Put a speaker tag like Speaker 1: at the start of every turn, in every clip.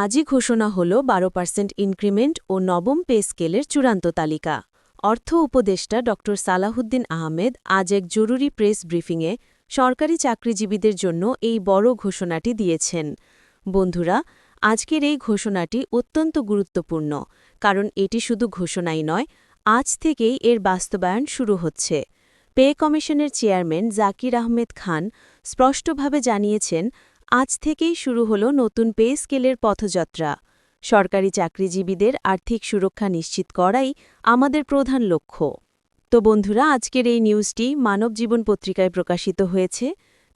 Speaker 1: আজই ঘোষণা হল বারো পার্সেন্ট ইনক্রিমেন্ট ও নবম পে স্কেলের চূড়ান্ত তালিকা। অর্থ উপদেষ্টা ড. সালাহুদ্দিন আহমেদ আজ এক জরুরি প্রেস ব্রিফিংয়ে সরকারি চাকরিজীবীদের জন্য এই বড় ঘোষণাটি দিয়েছেন। বন্ধুরা, আজকের এই ঘোষণাটি অত্যন্ত গুরুত্বপূর্ণ, কারণ এটি শুধু ঘোষণাই নয়, আজ থেকেই এর বাস্তবায়ন শুরু হচ্ছে। পে কমিশনের চেয়ারম্যান জাকির আহমেদ খান স্পষ্টভাবে জানিয়েছেন আজ থেকেই শুরু হল নতুন পে স্কেলের পথযাত্রা। সরকারি চাকরিজীবীদের আর্থিক সুরক্ষা নিশ্চিত করাই আমাদের প্রধান লক্ষ্য। তো বন্ধুরা, আজকের এই নিউজটি মানব জীবন পত্রিকায় প্রকাশিত হয়েছে।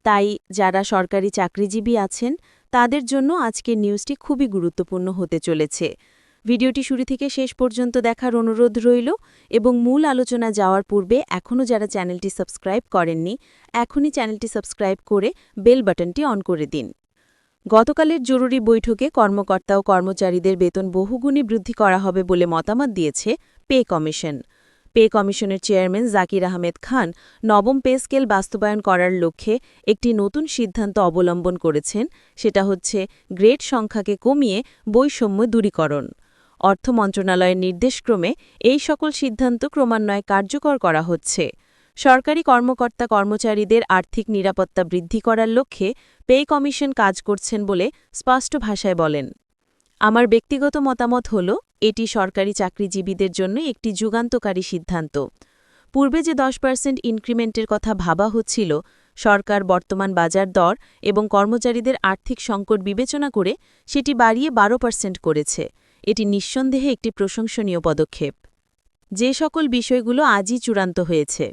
Speaker 1: তাই যারা সরকারি চাকরিজীবী আছেন, তাদের জন্য আজকের নিউজটি খুবই গুরুত্বপূর্ণ হতে চলেছে। ভিডিওটি শুরু থেকে শেষ পর্যন্ত দেখার অনুরোধ রইল এবং মূল আলোচনা যাওয়ার পূর্বে এখনও যারা চ্যানেলটি সাবস্ক্রাইব করেননি, এখনই চ্যানেলটি সাবস্ক্রাইব করে বেল বাটনটি অন করে দিন। গতকালের জরুরি বৈঠকে কর্মকর্তা ও কর্মচারীদের বেতন বহুগুণে বৃদ্ধি করা হবে বলে মতামত দিয়েছে পে কমিশন। পে কমিশনের চেয়ারম্যান জাকির আহমেদ খান নবম পে স্কেল বাস্তবায়ন করার লক্ষ্যে একটি নতুন সিদ্ধান্ত অবলম্বন করেছেন, সেটা হচ্ছে গ্রেড সংখ্যাকে কমিয়ে বৈষম্য দূরীকরণ। অর্থ মন্ত্রণালয়ের নির্দেশক্রমে এই সকল সিদ্ধান্ত ক্রমান্বয়ে কার্যকর করা হচ্ছে। সরকারি কর্মকর্তা কর্মচারীদের আর্থিক নিরাপত্তা বৃদ্ধি করার লক্ষ্যে পে কমিশন কাজ করছেন বলে স্পষ্ট ভাষায় বলেন। আমার ব্যক্তিগত মতামত হল, এটি সরকারি চাকরিজীবীদের জন্য একটি যুগান্তকারী সিদ্ধান্ত। পূর্বে যে দশ পার্সেন্ট ইনক্রিমেন্টের কথা ভাবা হচ্ছিল, সরকার বর্তমান বাজার দর এবং কর্মচারীদের আর্থিক সংকট বিবেচনা করে সেটি বাড়িয়ে বারো পার্সেন্ট করেছে। এটি নিঃসন্দেহে একটি প্রশংসনীয় পদক্ষেপ। যে সকল বিষয়গুলো আজই চূড়ান্ত হয়েছে।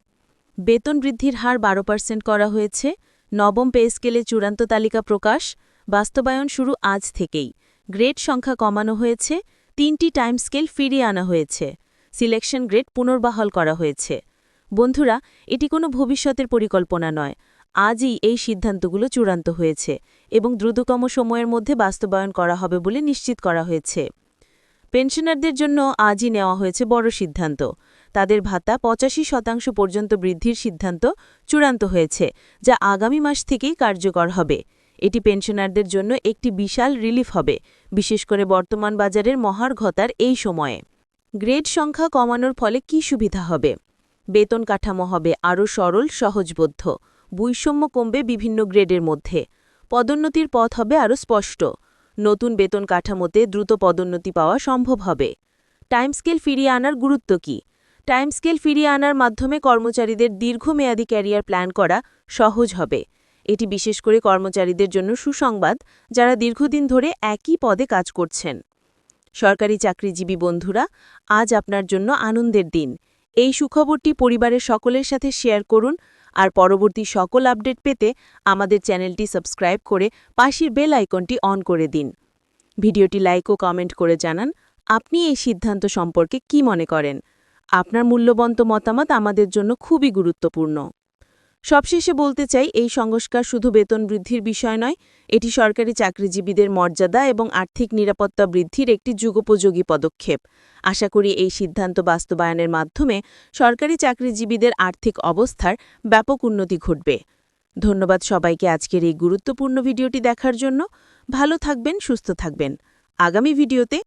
Speaker 1: বেতন বৃদ্ধির হার বারো পার্সেন্ট করা হয়েছে, নবম পে স্কেলে চূড়ান্ত তালিকা প্রকাশ, বাস্তবায়ন শুরু আজ থেকেই। গ্রেড সংখ্যা কমানো হয়েছে, তিনটি টাইম স্কেল ফিরিয়ে আনা হয়েছে। সিলেকশন গ্রেড পুনর্বহাল করা হয়েছে। বন্ধুরা, এটি কোনো ভবিষ্যতের পরিকল্পনা নয়। আজই এই সিদ্ধান্তগুলো চূড়ান্ত হয়েছে এবং দ্রুততম সময়ের মধ্যে বাস্তবায়ন করা হবে বলে নিশ্চিত করা হয়েছে। পেনশনারদের জন্য আজই নেওয়া হয়েছে বড় সিদ্ধান্ত। তাদের ভাতা পঁচাশি শতাংশ পর্যন্ত বৃদ্ধির সিদ্ধান্ত চূড়ান্ত হয়েছে, যা আগামী মাস থেকেই কার্যকর হবে। এটি পেনশনারদের জন্য একটি বিশাল রিলিফ হবে, বিশেষ করে বর্তমান বাজারের মহার্ঘতার এই সময়ে। গ্রেড সংখ্যা কমানোর ফলে কি সুবিধা হবে? বেতন কাঠামো হবে আরও সরল, সহজবোধ্য। বৈষম্য কমবে বিভিন্ন গ্রেডের মধ্যে। পদোন্নতির পথ হবে আরও স্পষ্ট। নতুন বেতন কাঠামোতে দ্রুত পদোন্নতি পাওয়া সম্ভব হবে। টাইমস্কেল ফিরিয়ে আনার গুরুত্ব কী? টাইমস্কেল ফিরিয়ে আনার মাধ্যমে কর্মচারীদের দীর্ঘমেয়াদী ক্যারিয়ার প্ল্যান করা সহজ হবে। এটি বিশেষ করে কর্মচারীদের জন্য সুসংবাদ, যারা দীর্ঘদিন ধরে একই পদে কাজ করছেন। সরকারি চাকরিজীবী বন্ধুরা, আজ আপনার জন্য আনন্দের দিন। এই সুখবরটি পরিবারের সকলের সাথে শেয়ার করুন। আর পরবর্তী সকল আপডেট পেতে আমাদের চ্যানেলটি সাবস্ক্রাইব করে পাশের বেল আইকনটি অন করে দিন। ভিডিওটি লাইক ও কমেন্ট করে জানান, আপনি এই সিদ্ধান্ত সম্পর্কে কি মনে করেন? আপনার মূল্যবন্ত মতামত আমাদের জন্য খুবই গুরুত্বপূর্ণ। সবশেষে বলতে চাই, এই সংস্কার শুধু বেতন বৃদ্ধির বিষয় নয়, এটি সরকারি চাকরিজীবীদের মর্যাদা এবং আর্থিক নিরাপত্তা বৃদ্ধির একটি যুগোপযোগী পদক্ষেপ। আশা করি এই সিদ্ধান্ত বাস্তবায়নের মাধ্যমে সরকারি চাকরিজীবীদের আর্থিক অবস্থার ব্যাপক উন্নতি ঘটবে। ধন্যবাদ সবাইকে আজকের এই গুরুত্বপূর্ণ ভিডিওটি দেখার জন্য। ভালো থাকবেন, সুস্থ থাকবেন। আগামী ভিডিওতে